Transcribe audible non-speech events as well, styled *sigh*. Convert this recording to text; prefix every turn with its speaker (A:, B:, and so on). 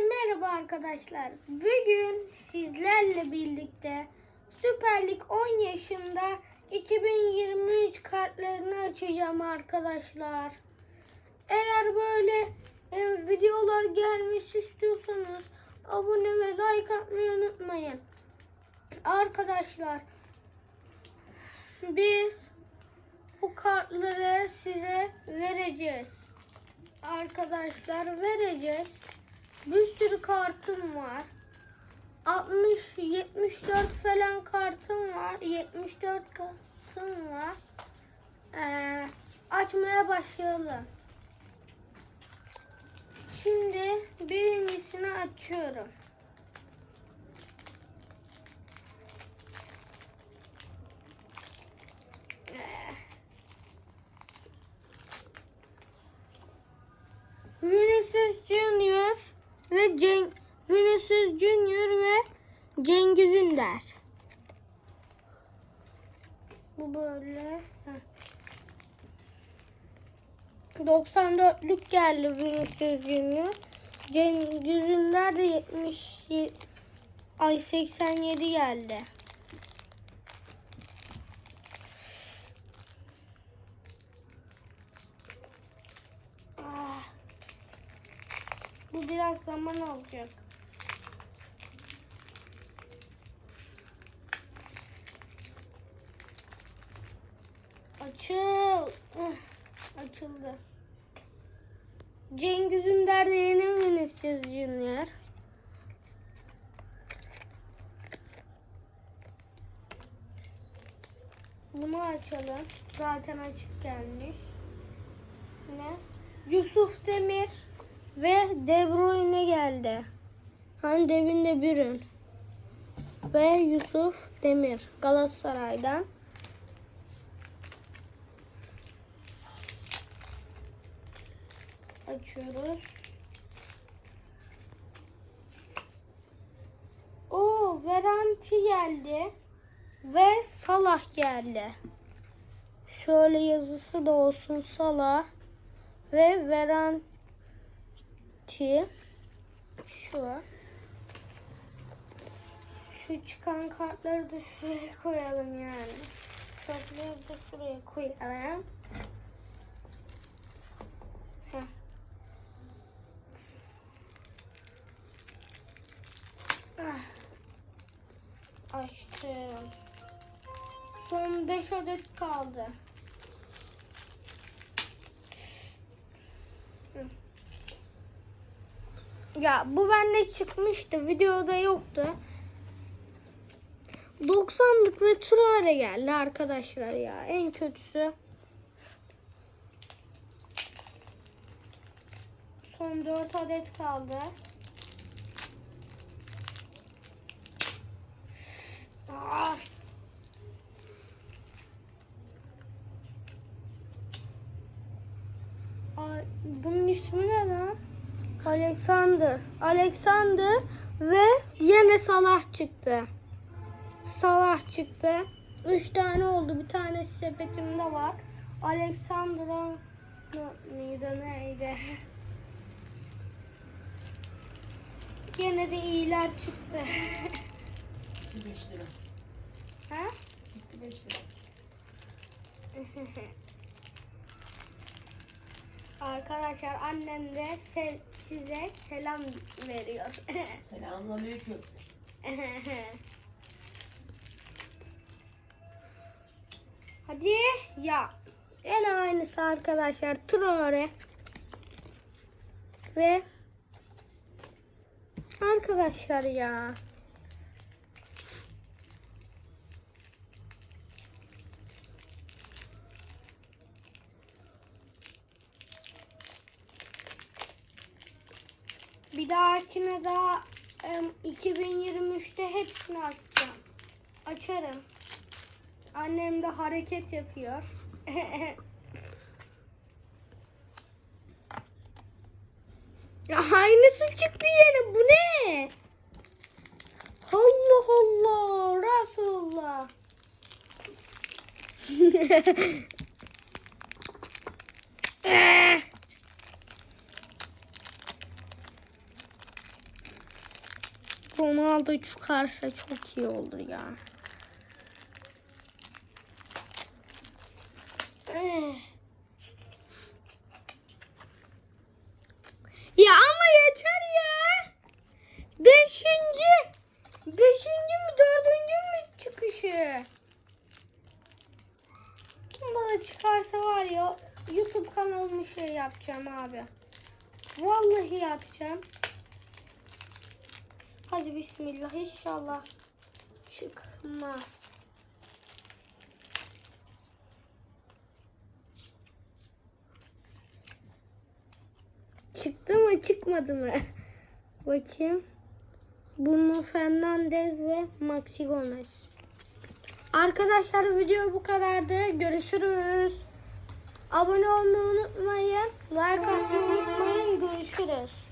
A: merhaba arkadaşlar. Bugün sizlerle birlikte Süper Lig 10 yaşında 2023 kartlarını açacağım arkadaşlar. Eğer böyle e, videolar gelmesi istiyorsanız abone ve like atmayı unutmayın. Arkadaşlar biz bu kartları size vereceğiz. Arkadaşlar vereceğiz. Bir sürü kartım var. 60 74 falan kartım var. 74 kartım var. Ee, açmaya başlayalım. Şimdi birincisini açıyorum. Ee, Vinicius Junior ve Cenk Vinicius Junior ve Cengiz Ünder. Bu böyle. Heh. 94'lük geldi Vinicius Junior. Cengiz Ünder de 77 ay 87 geldi. Ah. Bu biraz zaman alacak. Açıl. Ah, Açıldı. Cengiz Ünder de yeni Vinicius Junior. Bunu açalım. Zaten açık gelmiş. Ne? Yusuf Demir ve De Bruyne geldi. Hani devinde Bürün. Ve Yusuf Demir Galatasaray'dan. Açıyoruz. O Veranti geldi. Ve Salah geldi. Şöyle yazısı da olsun Salah ve Veranti şu şu çıkan kartları da şuraya koyalım yani. Çöpleri de şuraya koyalım. Heh. Ah. Açtım. Son 5 adet kaldı. Ya bu bende çıkmıştı. Videoda yoktu. 90'lık ve Traore geldi arkadaşlar ya. En kötüsü. Son 4 adet kaldı. Ah. Bunun ismi? Alexander. Alexander ve yine Salah çıktı. Salah çıktı. Üç tane oldu. Bir tanesi sepetimde var. Alexandra mıydı neydi? Yine de iyiler çıktı.
B: 5 lira.
A: ha?
B: 5 lira. *laughs*
A: Arkadaşlar annem de se- size selam veriyor. *laughs*
B: Selamünaleyküm.
A: Hadi ya. En aynısı arkadaşlar Traore. Ve arkadaşlar ya. Bir dahakine daha em, 2023'te hepsini açacağım. Açarım. Annem de hareket yapıyor. *laughs* Ya aynısı çıktı yine. Bu ne? Allah Allah. Resulullah. *laughs* Ronaldo çıkarsa çok iyi olur ya. Eh. Ya ama yeter ya. Beşinci. Beşinci mi dördüncü mü çıkışı? Bunda da çıkarsa var ya YouTube kanalımı şey yapacağım abi. Vallahi yapacağım. Hadi bismillah inşallah çıkmaz. Çıktı mı çıkmadı mı? Bakayım. Bruno Fernandes ve Maxi Gomez. Arkadaşlar video bu kadardı. Görüşürüz. Abone olmayı unutmayın. Like atmayı unutmayın. Görüşürüz.